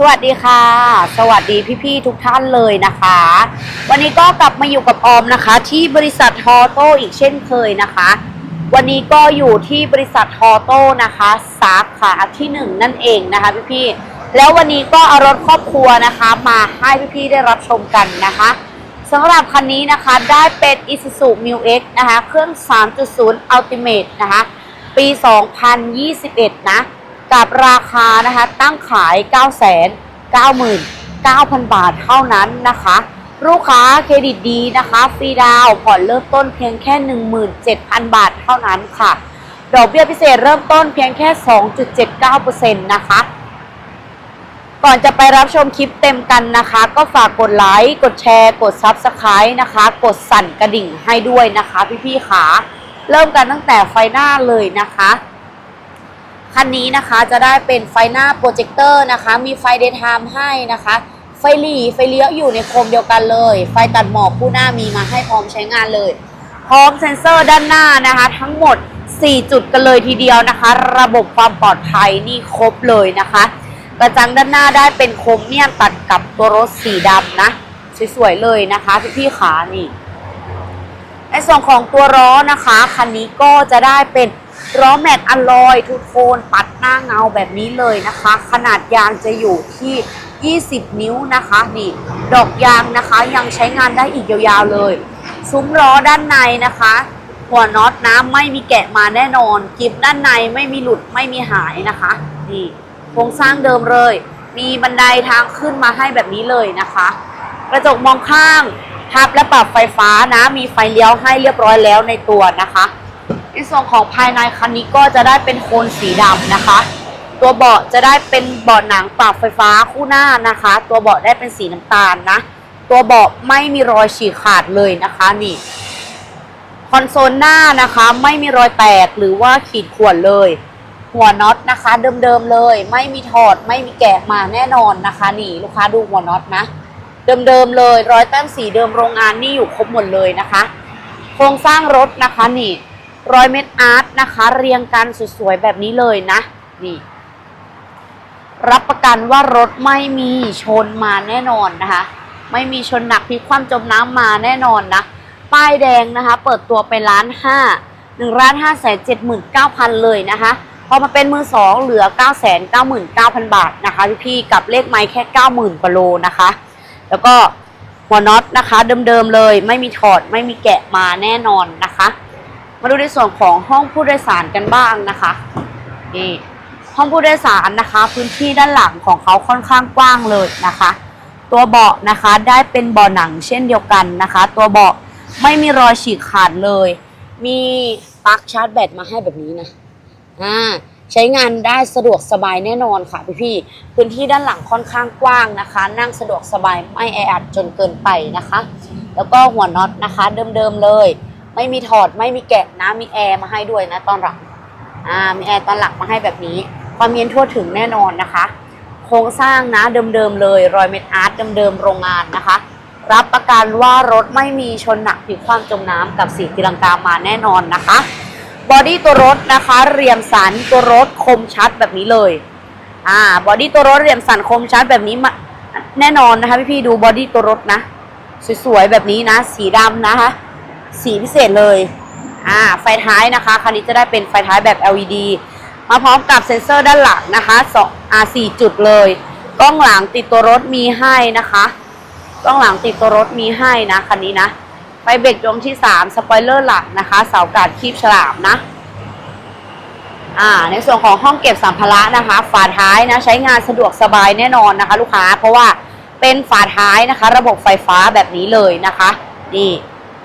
สวัสดีค่ะ สวัสดีพี่ๆทุกท่านเลยนะคะ วันนี้ก็กลับมาอยู่กับออมนะคะ ที่บริษัทฮอโต้อีกเช่นเคยนะคะ วันนี้ก็อยู่ที่บริษัทฮอโต้นะคะสาขาที่หนึ่งนั่นเองนะคะพี่ๆแล้ววันนี้ก็เอารถครอบครัวนะคะ มาให้พี่ๆได้รับชมกันนะคะสำหรับคันนี้นะคะได้เป็น Isuzu Mu X นะคะ เครื่อง 3.0 Ultimate นะคะ ปี 2021 นะ กับราคานะคะตั้งขาย 9 9 9 0 0 0 บาทเท่านั้นนะคะ ลูกค้าเครดิตดีนะคะฟรีดาวผ่อนเริ่มต้นเพียงแค่ 17,000 บาทเท่านั้นค่ะ ดอกเบี้ยพิเศษเริ่มต้นเพียงแค่ 2.79%นะคะก่อนจะไปรับชมคลิปเต็มกันนะคะ ก็ฝากกดไลค์กดแชร์ กด Subscribe นะคะ กดสั่นกระดิ่งให้ด้วยนะคะ พี่ๆขาเริ่มกันตั้งแต่ไฟหน้าเลยนะคะ คันนี้นะคะจะได้เป็นไฟหน้าโปรเจคเตอร์นะคะ มีไฟเดย์ไทม์ให้นะคะ ไฟหลีไฟเลี้ยวอยู่ในโคมเดียวกันเลย ไฟตัดหมอกคู่หน้ามีมาให้พร้อมใช้งานเลย พร้อมเซ็นเซอร์ด้านหน้านะคะ ทั้งหมด 4 จุดกันเลยทีเดียวนะคะ ระบบความปลอดภัยนี่ครบเลยนะคะ กระจังด้านหน้าได้เป็นโครเมียมตัดกับตัวรถสีดำนะสวยๆเลยนะคะพี่ๆขานี่ในส่วนของตัวล้อนะคะคันนี้ก็จะได้เป็น ล้อแม็กอลลอยทูโทนปัดหน้าเงาแบบนี้เลยนะคะ ขนาดยางจะอยู่ที่ 20 นิ้วนะคะนี่ดอกยางนะคะยังใช้งานได้อีกยาวๆเลย ซุ้มล้อด้านในนะคะ หัวน็อตนะไม่มีแกะมาแน่นอนกิบด้านในไม่มีหลุดไม่มีหายนะคะนี่โครงสร้างเดิมเลย มีบันไดทางขึ้นมาให้แบบนี้เลยนะคะ กระจกมองข้างทับและปรับไฟฟ้านะ มีไฟเลี้ยวให้เรียบร้อยแล้วในตัวนะคะ ส่วนของภายในคันนี้ก็จะได้เป็นโครงสีดำนะคะ ตัวเบาะจะได้เป็นเบาะหนังปรับไฟฟ้าคู่หน้านะคะ ตัวเบาะได้เป็นสีน้ำตาลนะ ตัวเบาะไม่มีรอยฉีกขาดเลยนะคะนี่คอนโซลหน้านะคะไม่มีรอยแตกหรือว่าขีดข่วนเลย หัวน็อตนะคะเดิมๆเลย ไม่มีถอดไม่มีแกะมาแน่นอนนะคะนี่ลูกค้าดูหัวน็อตนะ เดิมๆเลยรอยแต้มสีเดิมโรงงานนี่อยู่ครบหมดเลยนะคะ โครงสร้างรถนะคะนี่ รอยเม็ดอาร์ตนะคะ เรียงกันสวยๆแบบนี้เลยนะ นี่รับประกันว่ารถไม่มีชนมาแน่นอนนะคะ ไม่มีชนหนักพลิกคว่ำจมน้ำมาแน่นอนนะ ป้ายแดงนะคะ เปิดตัวไปล้านห้าหนึ่งล้านห้าแสนเจ็ดหมื่นเก้าพันเลยนะคะพอมาเป็นมือสองเหลือเก้าแสนเก้าหมื่นเก้าพันบาทนะคะพี่กับเลขไม้แค่เก้าหมื่นกว่าโลนะคะ แล้วก็หัวน็อตนะคะ เดิมๆเลย ไม่มีถอดไม่มีแกะมาแน่นอนนะคะ มาดูในส่วนของห้องผู้โดยสารกันบ้างนะคะนี่ห้องผู้โดยสารนะคะ พื้นที่ด้านหลังของเขาค่อนข้างกว้างเลยนะคะ ตัวเบาะนะคะได้เป็นเบาะหนังเช่นเดียวกันนะคะ ตัวเบาะไม่มีรอยฉีกขาดเลย มีปลั๊กชาร์จแบตมาให้แบบนี้นะอ่าใช้งานได้สะดวกสบายแน่นอนค่ะพี่ๆพื้นที่ด้านหลังค่อนข้างกว้างนะคะ นั่งสะดวกสบายไม่แออัดจนเกินไปนะคะ แล้วก็หัวน็อตนะคะเดิมๆเลย ไม่มีถอดไม่มีแกะนะมีแอร์มาให้ด้วยนะตอนหลังอ่ามีแอร์ตอนหลังมาให้แบบนี้ ความเย็นทั่วถึงแน่นอนนะคะ โครงสร้างนะเดิมๆเลย รอยเม็ดอาร์ตเดิมๆโรงงานนะคะ รับประกันว่ารถไม่มีชนหนักผิดความจมน้ำกับสีตีลังกามาแน่นอนนะคะบอดี้ตัวรถนะคะเรียมสันตัวรถคมชัดแบบนี้เลยอ่าบอดี้ตัวรถเรียมสันคมชัดแบบนี้มาแน่นอนนะคะพี่ๆดูบอดี้ตัวรถนะ สวยๆแบบนี้นะ สีดำนะคะ สีพิเศษเลยอ่าไฟท้ายนะคะ คันนี้จะได้เป็นไฟท้ายแบบ LED มาพร้อมกับเซ็นเซอร์ด้านหลังนะคะสองอ่าสี่จุดเลย กล้องหลังติดตัวรถมีให้นะคะ กล้องหลังติดตัวรถมีให้นะคันนี้นะไฟเบรกดวงที่ 3 สปอยเลอร์หลังนะคะ เสาการดคีบฉลามนะอ่าในส่วนของห้องเก็บสัมภาระนะคะ ฝาท้ายนะใช้งานสะดวกสบายแน่นอนนะคะ ลูกค้าเพราะว่าเป็นฝาท้ายนะคะ ระบบไฟฟ้าแบบนี้เลยนะคะ นี่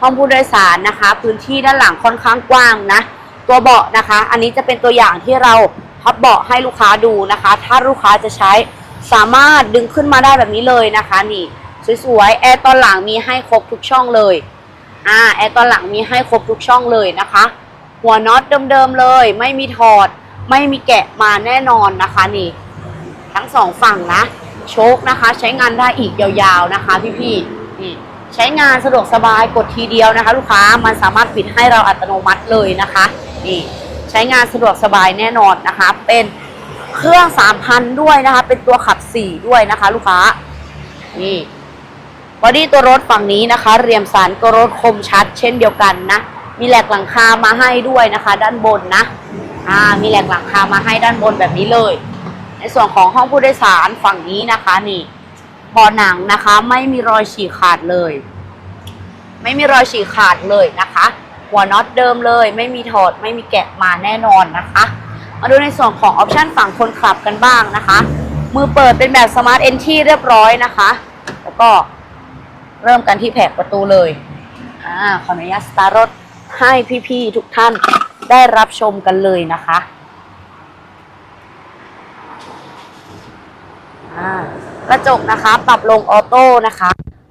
ห้องผู้โดยสารนะคะ พื้นที่ด้านหลังค่อนข้างกว้างนะ ตัวเบาะนะคะ อันนี้จะเป็นตัวอย่างที่เราพับเบาะให้ลูกค้าดูนะคะ ถ้าลูกค้าจะใช้สามารถดึงขึ้นมาได้แบบนี้เลยนะคะ นี่สวยๆแอร์ตอนหลังมีให้ครบทุกช่องเลยอ่าแอร์ตอนหลังมีให้ครบทุกช่องเลยนะคะ หัวน็อตเดิมๆเลย ไม่มีถอด ไม่มีแกะมาแน่นอนนะคะนี่ ทั้งสองฝั่งนะโชคนะคะ ใช้งานได้อีกยาวๆนะคะพี่ๆนี่ ใช้งานสะดวกสบายกดทีเดียวนะคะ ลูกค้ามันสามารถปิดให้เราอัตโนมัติเลยนะคะนี่ใช้งานสะดวกสบายแน่นอนนะคะ เป็นเครื่องสามพันด้วยนะคะ เป็นตัวขับสี่ด้วยนะคะ ลูกค้านี่บอดี้ตัวรถฝั่งนี้นะคะ เรียมสารตัวรถคมชัด เช่นเดียวกันนะ มีแหลกหลังคามาให้ด้วยนะคะ ด้านบนนะอ่ามีแหลกหลังคามาให้ด้านบนแบบนี้เลย ในส่วนของห้องผู้โดยสารฝั่งนี้นะคะนี่ พอหนังนะคะ ไม่มีรอยฉีกขาดเลย ไม่มีรอยฉีกขาดเลยนะคะ หัวน็อตเดิมเลย ไม่มีถอดไม่มีแกะมาแน่นอนนะคะ มาดูในส่วนของออปชันฝั่งคนขับกันบ้างนะคะ มือเปิดเป็นแบบสมาร์ทเอนทีเรียบร้อยนะคะ แล้วก็เริ่มกันที่แผงประตูเลยอ่าขออนุญาตสตาร์ทรถให้พี่ๆทุกท่านได้รับชมกันเลยนะคะอ่า กระจกนะคะ ปรับลงออโต้นะคะ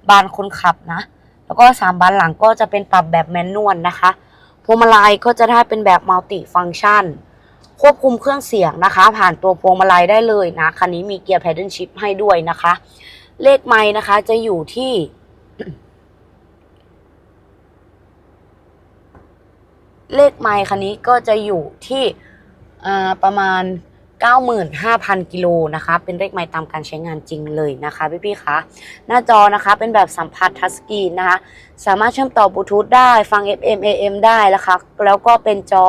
บานคนขับนะ แล้วก็สามบานหลังก็จะเป็นปรับแบบแมนนวลนะคะพวงมาลัยก็จะได้เป็นแบบมัลติฟังชัน ควบคุมเครื่องเสียงนะคะ ผ่านตัวพวงมาลัยได้เลยนะ คันนี้มีเกียร์ Paddle Shift ให้ด้วยนะคะ เลขไม้นะคะจะอยู่ที่เลขไมล์คันนี้ก็จะอยู่ที่ประมาณ 95,000 กิโลนะคะ เป็นเลขไมล์ตามการใช้งานจริงเลยนะคะพี่ๆคะ หน้าจอนะคะเป็นแบบสัมผัสทัชสกรีนนะคะ สามารถเชื่อมต่อบลูทูธได้ฟัง FM AM ได้นะคะ แล้วก็เป็นจอ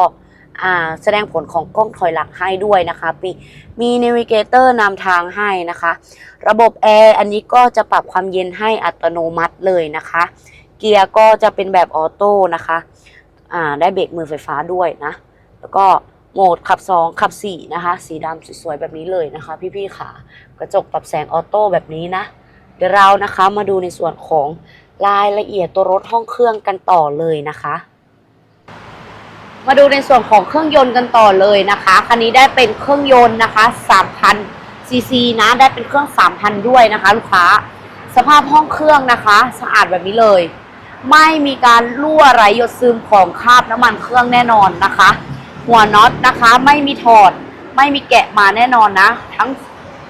อ่าแสดงผลของกล้องถอยหลังให้ด้วยนะคะมีมีนวิเกเตอร์นำทางให้นะคะ ระบบแอร์อันนี้ก็จะปรับความเย็นให้อัตโนมัติเลยนะคะ เกียร์ก็จะเป็นแบบออโต้นะคะอ่าได้เบรกมือไฟฟ้าด้วยนะ แล้วก็ โหมดขับ 2 ขับ 4 นะคะ สีดำสวยๆ แบบนี้เลยนะคะ พี่ๆค่ะ กระจกปรับแสงออโต้แบบนี้นะ เดี๋ยวเรานะคะมาดูในส่วนของรายละเอียดตัวรถห้องเครื่องกันต่อเลยนะคะ มาดูในส่วนของเครื่องยนต์กันต่อเลยนะคะ คันนี้ได้เป็นเครื่องยนต์นะคะ 3,000 ซีซีนะ ได้เป็นเครื่อง 3,000 ด้วยนะคะ ลูกค้า สภาพห้องเครื่องนะคะ สะอาดแบบนี้เลย ไม่มีการรั่วไหลหยดซึมของคราบน้ำมันเครื่องแน่นอนนะคะ หัวน็อตนะคะ ไม่มีถอด ไม่มีแกะมาแน่นอนนะ ทั้ง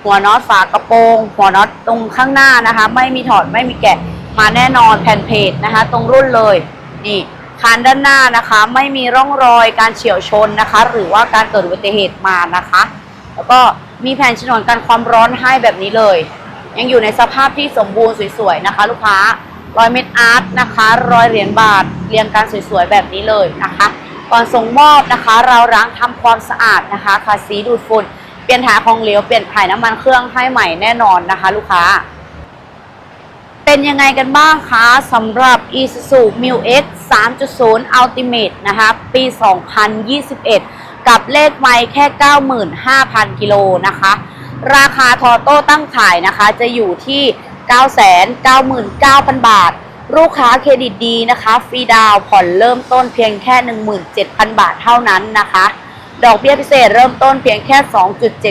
หัวน็อตฝากระโปรง หัวน็อตตรงข้างหน้านะคะ ไม่มีถอดไม่มีแกะมาแน่นอนแผ่นเพจนะคะ ตรงรุ่นเลยนี่คานด้านหน้านะคะ ไม่มีร่องรอยการเฉียวชนนะคะ หรือว่าการเกิดอุบัติเหตุมานะคะ แล้วก็มีแผ่นฉนวนกันความร้อนให้แบบนี้เลย ยังอยู่ในสภาพที่สมบูรณ์สวยๆนะคะ ลูกค้ารอยเม็ดอาร์ตนะคะรอยเหรียญบาทเรียงกันสวยๆแบบนี้เลยนะคะ ก่อนส่งมอบนะคะ เราล้างทำความสะอาดนะคะคาสีดูดฝุ่น เปลี่ยนถ่ายของเหลว เปลี่ยนถ่ายน้ำมันเครื่องให้ใหม่แน่นอนนะคะ ลูกค้า เป็นยังไงกันบ้างคะสำหรับ Isuzu Mu X 3.0 Ultimate นะคะ ปี 2021 กับเลขไมล์แค่ 95,000 กิโลนะคะ ราคาทอโต้ตั้งขายนะคะ จะอยู่ที่ 999,000 บาท ลูกค้าเครดิตดีนะคะฟรีดาวผ่อนเริ่มต้นเพียงแค่ 17,000 บาทเท่านั้นนะคะ ดอกเบี้ยพิเศษเริ่มต้นเพียงแค่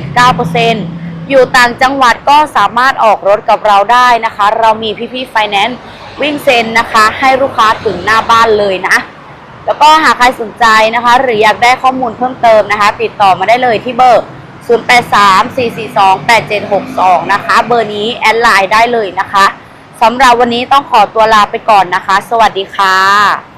2.79%อยู่ต่างจังหวัดก็สามารถออกรถกับเราได้นะคะ เรามีพี่ๆไฟแนนซ์วิ่งเซ็นนะคะ ให้ลูกค้าถึงหน้าบ้านเลยนะ แล้วก็หากใครสนใจนะคะ หรืออยากได้ข้อมูลเพิ่มเติมนะคะ ติดต่อมาได้เลยที่เบอร์ 0834428762 นะคะ เบอร์นี้แอดไลน์ได้เลยนะคะ สำหรับวันนี้ต้องขอตัวลาไปก่อนนะคะ สวัสดีค่ะ